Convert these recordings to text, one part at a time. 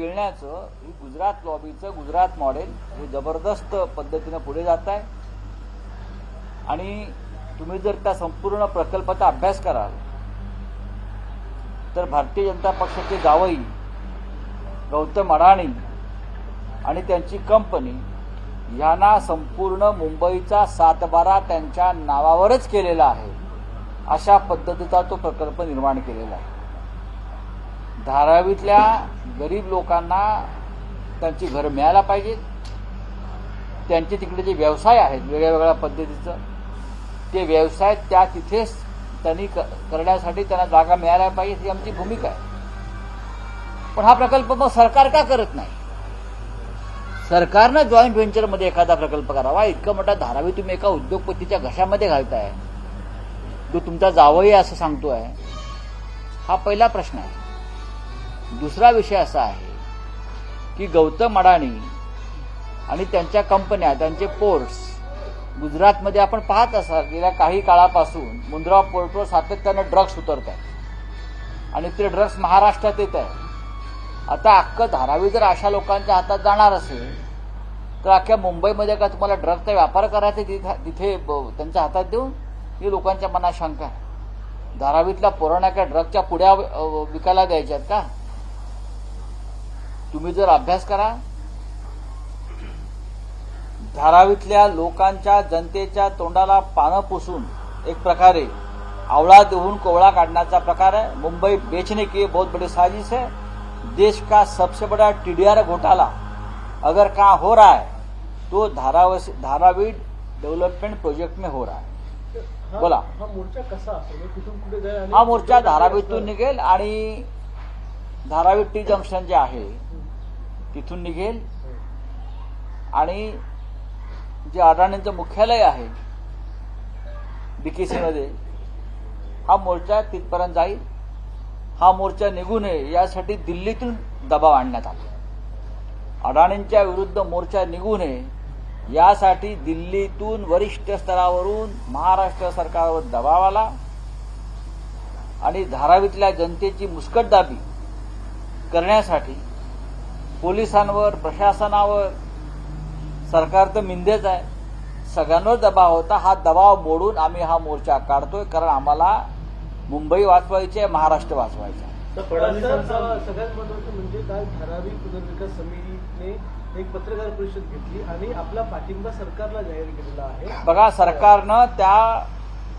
गिळण्याचं ही गुजरात लॉबीचं गुजरात मॉडेल हे जबरदस्त पद्धतीनं पुढे जात आहे. आणि तुम्ही जर त्या संपूर्ण प्रकल्पाचा अभ्यास कराल तर भारतीय जनता पक्षाचे जावई गौतम अडाणी आणि त्यांची कंपनी यांना संपूर्ण मुंबईचा सातबारा त्यांच्या नावावरच केलेला आहे. अशा पद्धतीचा तो प्रकल्प निर्माण केलेला आहे. धारावीतल्या गरीब लोकांना त्यांची घर मिळायला पाहिजेत. त्यांचे तिकडे जे व्यवसाय आहेत वेगळ्या वेगळ्या पद्धतीचं ते व्यवसाय त्या तिथेच त्यांनी क- करण्यासाठी त्यांना जागा मिळायला पाहिजे ही आमची भूमिका आहे. पण हा प्रकल्प मग सरकार का करत नाही? सरकारनं जॉईंट व्हेंचरमध्ये एखादा प्रकल्प करावा. इतकं मोठा धारावी तुम्ही एका उद्योगपतीच्या घशामध्ये घालताय. जो तुमचा जावई असं असं सांगतोय. हा पहिला प्रश्न आहे. दुसरा विषय असा आहे की गौतम अडाणी आणि त्यांच्या कंपन्या त्यांचे पोर्ट्स गुजरातमध्ये आपण पाहत असाल गेल्या काही काळापासून मुंद्रा पोर्टवर सातत्यानं ड्रग्स उतरत आहेत आणि ते ड्रग्स महाराष्ट्रात येत आहे आता अख्खं धारावी जर अशा लोकांच्या हातात जाणार असेल तर अख्ख्या मुंबईमध्ये का तुम्हाला ड्रगचा व्यापार करायचा तिथे तिथे ब- त्यांच्या हातात देऊन ही लोकांच्या मनात शंका आहे. धारावीतल्या पोरांना काय ड्रगच्या पुड्या विकायला द्यायच्यात का? तुम्ही जर अभ्यास करा धारावीतल्या लोकांच्या जनतेच्या तोंडाला पानं पुसून एक प्रकारे आवळा देऊन कोवळा काढण्याचा प्रकार है मुंबई बेचने की बहुत बड़ी साजिश है देश का सबसे बड़ा टीडीआर घोटाला अगर कहाँ हो रहा है तो धारावी धारावी डेव्हलपमेंट प्रोजेक्ट में हो रहा है. बोला. हा मोर्चा कसा कुठे हा मोर्चा धारावीतून निघेल आणि धारावी टी जंक्शन जे आहे तिथून निघेल. आणि जे अडाणींचं मुख्यालय आहे बीकेसी मध्ये हा मोर्चा तिथपर्यंत जाईल. हा मोर्चा निघू नये यासाठी दिल्लीतून दबाव आणण्यात आला. अडाणींच्या विरुद्ध मोर्चा निघू नये यासाठी दिल्लीतून वरिष्ठ स्तरावरून महाराष्ट्र सरकारवर दबाव आला. आणि धारावीतल्या जनतेची मुस्कटदाबी करण्यासाठी पोलिसांवर प्रशासनावर सरकार तर मिंदेच आहे. सगळ्यांवर दबाव होता. हा दबाव मोडून आम्ही हा मोर्चा काढतोय कारण आम्हाला मुंबई वाचवायची आहे महाराष्ट्र वाचवायचं सगळ्यात महत्वाचं म्हणजे काल धारावी पुनर्विकास समितीने एक पत्रकार परिषद घेतली आणि आपला पाठिंबा सरकारला जाहीर केलेला आहे. बघा सरकारनं त्या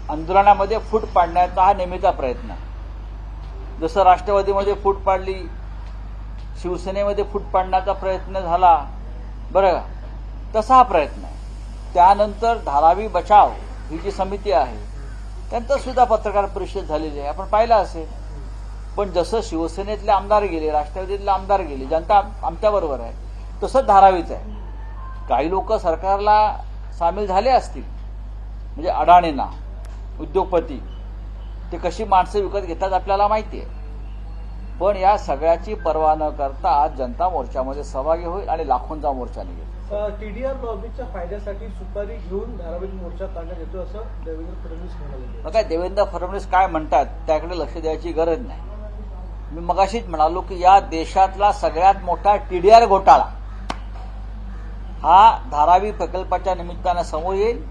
आंदोलनामध्ये फूट पाडण्याचा हा नेहमीचा प्रयत्न जसं राष्ट्रवादीमध्ये फूट पाडली शिवसेनेमध्ये फूट पाडण्याचा प्रयत्न झाला. बरं तसा हा प्रयत्न आहे. त्यानंतर धारावी बचाव ही जी समिती आहे त्यांचं सुद्धा पत्रकार परिषद झालेली आहे. आपण पाहिलं असेल. पण जसं शिवसेनेतले आमदार गेले राष्ट्रवादीतले आमदार गेले जनता आमच्याबरोबर आहे तसंच धारावीच आहे. काही लोक सरकारला सामील झाले असतील. म्हणजे अडाणींना उद्योगपती ते कशी माणसं विकत घेतात आपल्याला माहिती आहे. पण या सगळ्याची पर्वा न करता आज जनता मोर्चामध्ये सहभागी होईल आणि लाखोंचा मोर्चा निघेल. टीडीआर लॉबीच्या फायद्यासाठी सुपारी घेऊन धारावीत मोर्चा काढण्यात येतो असं देवेंद्र फडणवीस म्हणाले. काय देवेंद्र फडणवीस काय म्हणतात? त्याकडे लक्ष द्यायची गरज नाही. मी मगाशीच म्हणालो की या देशातला सगळ्यात मोठा टीडीआर घोटाळा हा धारावी प्रकल्पाच्या निमित्तानं समोर येईल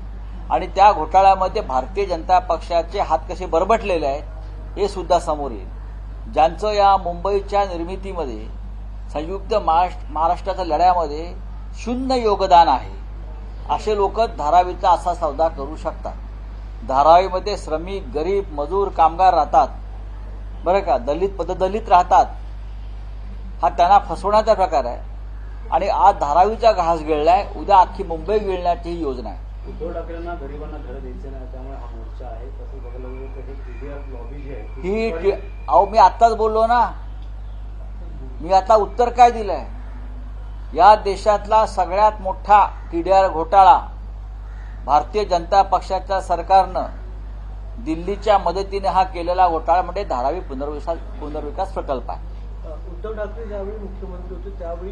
आणि त्या घोटाळ्यामध्ये भारतीय जनता पक्षाचे हात कसे बरबटलेले आहेत हे सुद्धा समोर येईल. ज्यांचं या मुंबईच्या निर्मितीमध्ये संयुक्त महाराष्ट्र महाराष्ट्राच्या लढ्यामध्ये शून्य योगदान आहे असे लोक धारावीचा असा सौदा करू शकतात. धारावीमध्ये श्रमिक गरीब मजूर कामगार राहतात. बरं का? दलित पददलित राहतात. हा त्यांना फसवण्याचा प्रकार आहे. आणि आज धारावीचा घास गिळलाय उद्या अख्खी मुंबई गिळण्याची ही योजना आहे. उद्धव ठाकरेंना गरिबांना घर द्यायचे नाही त्यामुळे हा मोर्चा आहे. तसं बघायला गेलं तर हे लॉबी जी आहे ही अहो मी आत्ताच बोललो ना. मी आता उत्तर काय दिलंय? या देशातला सगळ्यात मोठा टीडीआर घोटाळा भारतीय जनता पक्षाच्या सरकारनं दिल्लीच्या मदतीने हा केलेला घोटाळा म्हणजे धारावी पुनर्विकास पुनर्विकास प्रकल्प आहे. उद्धव ठाकरे ज्यावेळी मुख्यमंत्री होते त्यावेळी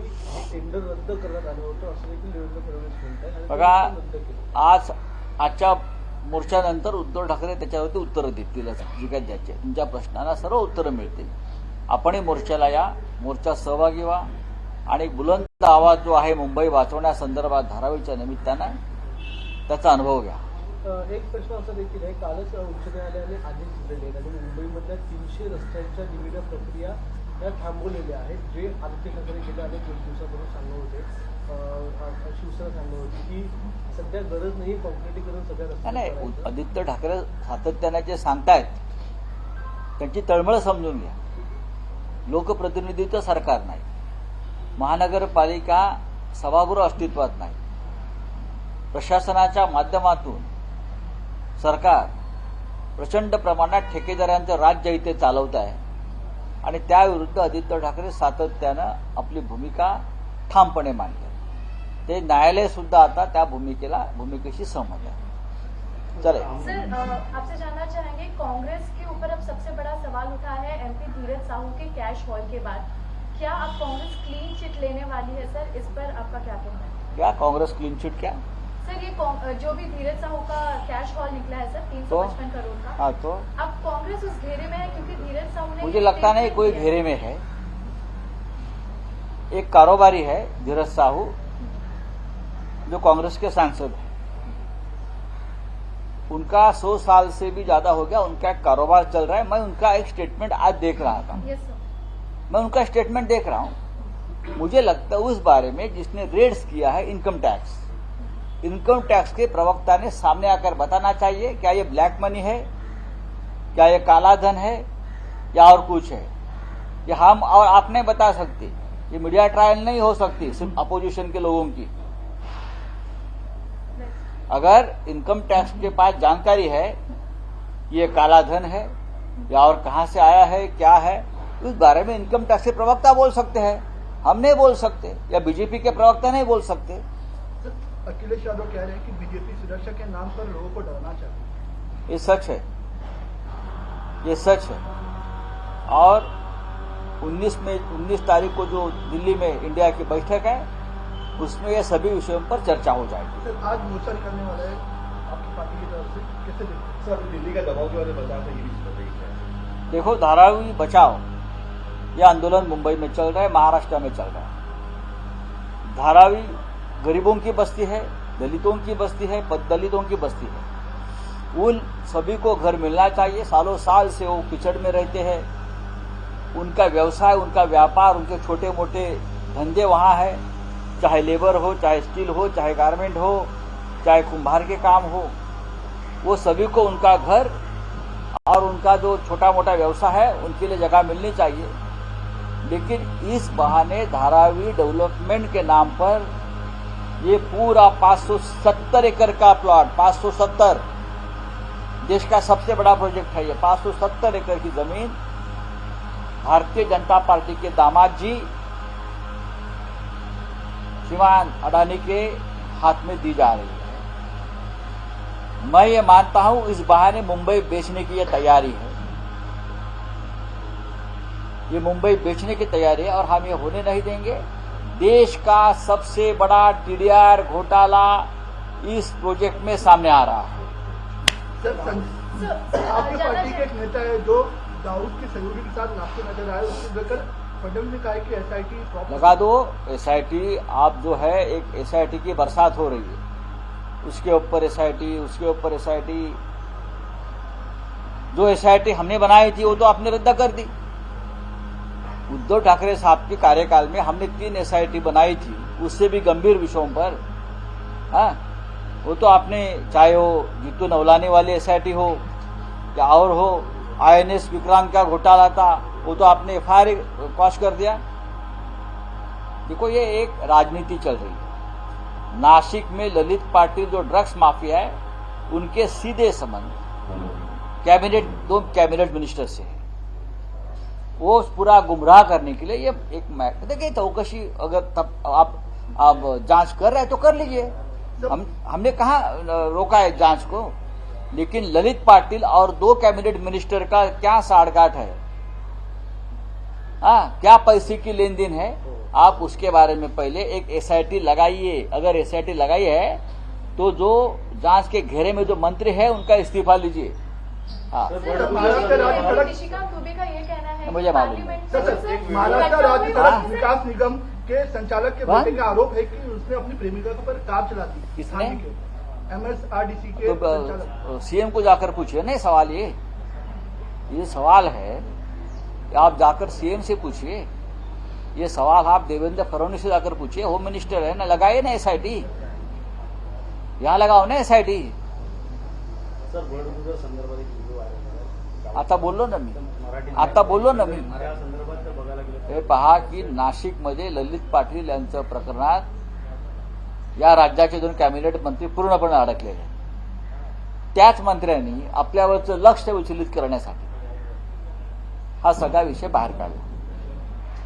टेंडर रद्द करण्यात आलं होतं असं देखील देवेंद्र फडणवीस म्हणतात बघा आज आजच्या मोर्चानंतर उद्धव ठाकरे त्याच्यावरती उत्तरं देतील जी काय द्यायची आहे. तुमच्या प्रश्नाला सर्व उत्तरं मिळतील. आपणही मोर्चाला या मोर्चा सहभागी व्हा. आणि बुलंद आवाज जो आहे मुंबई वाचवण्यासंदर्भात धारावीच्या निमित्तानं त्याचा अनुभव घ्या. एक प्रश्न असा देखील आहे. कालच उच्च न्यायालयाने आदेश दिलेले आहेत. आणि मुंबईमधल्या तीनशे रस्त्यांच्या निविदा प्रक्रिया या थांबवलेल्या आहेत जे आदित्य ठाकरे गेल्या अनेक दिवसापासून सांगत होते शिवसेना सांगत होती की सध्या गरज नाही कॉन्क्रिटीकरण सगळ्या नाही. आदित्य ठाकरे सातत्याने जे सांगतायत त्यांची तळमळ समजून घ्या. लोकप्रतिनिधीचं सरकार नाही. महानगरपालिका सभागृह अस्तित्वात नाही. प्रशासनाच्या माध्यमातून सरकार प्रचंड प्रमाणात ठेकेदारांचं राज्य इथे चालवत आहे. आणि त्याविरुद्ध आदित्य ठाकरे सातत्यानं आपली भूमिका ठामपणे मांडतात. ते न्यायालय सुद्धा आता त्या भूमिकेला भूमिकेशी सहमत आहे. चले. आपसे जानना चाहेंगे कांग्रेस के ऊपर अब सबसे बड़ा सवाल उठा है एमपी धीरज साहू के कैश हॉल के बाद। क्या अब कांग्रेस क्लीन चिट लेने वाली है सर? इस पर आपका क्या कहना है? क्या? कांग्रेस क्लीन चिट क्या? सर ये जो भी धीरज साहू का कैश हॉल निकला है सर तीन तो? सौ पचपन करोड़ का। हाँ तो? अब कांग्रेस उस घेरे में है क्योंकि धीरज साहू ने मुझे लगता नहीं कोई घेरे में है। एक कारोबारी है धीरज साहू जो कांग्रेस के सांसद है। उनका सौ साल से भी ज़्यादा हो गया उनका एक कारोबार चल रहा है। मैं उनका एक स्टेटमेंट आज देख रहा था। सर मैं उनका स्टेटमेंट देख रहा हूँ। मुझे लगता है उस बारे में जिसने रेड्स किया है इनकम टैक्स इनकम टैक्स के प्रवक्ता ने सामने आकर बताना चाहिए, क्या ये ब्लैक मनी है? क्या ये काला धन है? या और कुछ है? ये हम और आप नहीं बता सकते। ये मीडिया ट्रायल नहीं हो सकती, सिर्फ़ अपोजिशन के लोगों की। अगर इनकम टैक्स के पास जानकारी है ये काला धन है, या और कहाँ से आया है, क्या है उस बारे में इनकम टैक्स के प्रवक्ता बोल सकते हैं। हम नहीं बोल सकते, या बीजेपी के प्रवक्ता नहीं बोल सकते। अखिलेश यादव कह रहे हैं कि बीजेपी सुरक्षा के नाम पर लोगों को डरना चाहती है। ये सच है। ये सच है। और 19 में 19 तारीख को जो दिल्ली में इंडिया की बैठक है उसमें ये सभी विषयों पर चर्चा हो जाएगी। सर आज मोर्चा निकलने वाला है आपकी पार्टी की तरफ़ से। कैसे हैं? सर दिल्ली का दबाव के बारे में बता था ये है? देखो धारावी बचाओ। ये आंदोलन मुंबई में चल रहा है महाराष्ट्र में चल रहा है। धारावी गरीबों की बस्ती है, दलितों की बस्ती है दलितों की बस्ती है। उन सभी को घर मिलना चाहिए, सालों साल से वो किचड़ में रहते हैं। उनका व्यवसाय, उनका व्यापार, उनके छोटे मोटे धंधे वहाँ है। चाहे लेबर हो, चाहे स्टील हो, चाहे गारमेंट हो, चाहे कुंभार के काम हो, वो सभी को उनका घर और उनका जो छोटा मोटा व्यवसाय है, उनके लिए जगह मिलनी चाहिए। लेकिन इस बहाने धारावी डेवलपमेंट के नाम पर ये पूरा 570 एकड़ का प्लॉट 570 देश का सबसे बड़ा प्रोजेक्ट है ये 570 एकड़ की ज़मीन। भारतीय जनता पार्टी के दामाद जी, श्रीमान अडानी के हाथ में दी जा रही है। मैं ये मानता हूँ, इस बहाने मुंबई बेचने की ये तैयारी है। ये मुंबई बेचने की तैयारी है और हम ये होने नहीं देंगे। देश का सबसे बड़ा टीडीआर घोटाला इस प्रोजेक्ट में सामने आ रहा है। सर सर, आपकी पार्टी के एक नेता है जो दाऊद के सहयोगी के साथ नाचते नज़र आए उसको लेकर फडणवीस ने कहा कि एसआईटी लगा दो एसआईटी आप जो है एक एसआईटी की बरसात हो रही है। उसके ऊपर एसआईटी उसके ऊपर एसआईटी जो एसआईटी हमने बनाई थी वो तो आपने रद्द कर दी। उद्धव ठाकरे साहब के कार्यकाल में हमने तीन एसआईटी बनाई थी, उससे भी गंभीर विषयों पर। हाँ वो तो आपने, चाहे वो जीतू नवलानी वाली एसआईटी हो, या और हो आईएनएस विक्रांत का घोटाला था, वो तो आपने एफ़ आई कर दिया। देखो, ये एक राजनीति चल रही है। नासिक में ललित पाटिल जो ड्रग्स माफिया है, उनके सीधे संबंध। कैबिनेट, दो कैबिनेट मिनिस्टर से है। वो पूरा गुमराह करने के लिए ये एक मै- देखिए चौकशी अगर तब आप आप जाँच कर रहे हैं तो कर लीजिए। हम, हमने कहा रोका है जाँच को। लेकिन ललित पाटिल और दो कैबिनेट मिनिस्टर का क्या साड़गांठ है? हाँ क्या पैसे की लेन देन है? आप उसके बारे में पहले एक एसआईटी लगाइए। अगर एसआईटी लगाई है तो जो जाँच के घेरे में जो मंत्री है, उनका इस्तीफा लीजिए। हाँ। का है। मुझे मालूम है। महाराष्ट्र राज्य सड़क विकास निगम के संचालक के हाँ? बेटे का आरोप है कि उसने अपनी प्रेमिका पर कार चला दी। किसने? एमएसआरडीसी के तो सीएम को जाकर पूछिए। नहीं सवाल ये। ये सवाल है कि आप जाकर सीएम से पूछिए। ये सवाल आप देवेंद्र फडणवीस से जाकर पूछिए। होम मिनिस्टर है ना? लगाइए ना एसआईटी यहाँ लगाओ ना एसआईटी सर बर्डफ्लूच्या संदर्भात आता बोललो ना मी. आता बोललो ना मी. हे पहा की नाशिकमध्ये ललित पाटील यांचं प्रकरणात या राज्याचे दोन कॅबिनेट मंत्री पूर्णपणे अडकलेले आहेत. त्याच मंत्र्यांनी आपल्यावरचं लक्ष विचलित करण्यासाठी हा सगळा विषय बाहेर काढला.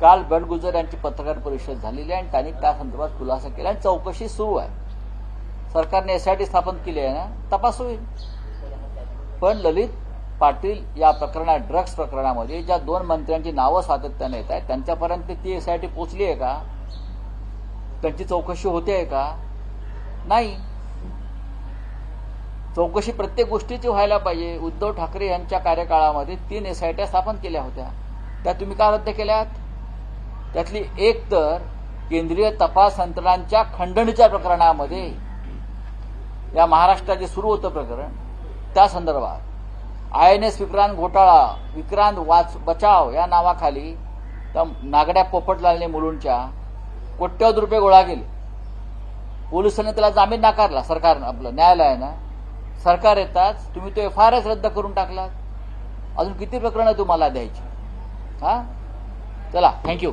काल बडगुजर यांची पत्रकार परिषद झालेली आहे आणि त्यांनी त्या संदर्भात खुलासा केला आणि चौकशी सुरू आहे. सरकारने एसआयटी स्थापन केली आहे ना तपास होईल. पण ललित पाटील या प्रकरणात ड्रग्ज प्रकरणामध्ये ज्या दोन मंत्र्यांची नावं सातत्याने येत आहेत त्यांच्यापर्यंत ती एसआयटी पोचली आहे का? त्यांची चौकशी होते आहे का? नाही. चौकशी प्रत्येक गोष्टीची व्हायला पाहिजे. उद्धव ठाकरे यांच्या कार्यकाळामध्ये तीन एसआयट्या स्थापन केल्या होत्या. त्या तुम्ही का रद्द केल्यात? त्यातली एक तर केंद्रीय तपास यंत्रणांच्या खंडणीच्या प्रकरणामध्ये या महाराष्ट्रात जे सुरू होतं प्रकरण त्या संदर्भात आय एन एस विक्रांत घोटाळा विक्रांत वाच बचाव या नावाखाली त्या नागड्या पोपटलालने मुलूंच्या कोट्यवधी रुपये गोळा केले. पोलिसांनी त्याला जामीन नाकारला सरकारनं आपलं न्यायालयानं. सरकार येताच तुम्ही तो एफ आय आर रद्द करून टाकलात. अजून किती प्रकरणं तुम्हाला द्यायची? हा? चला थँक्यू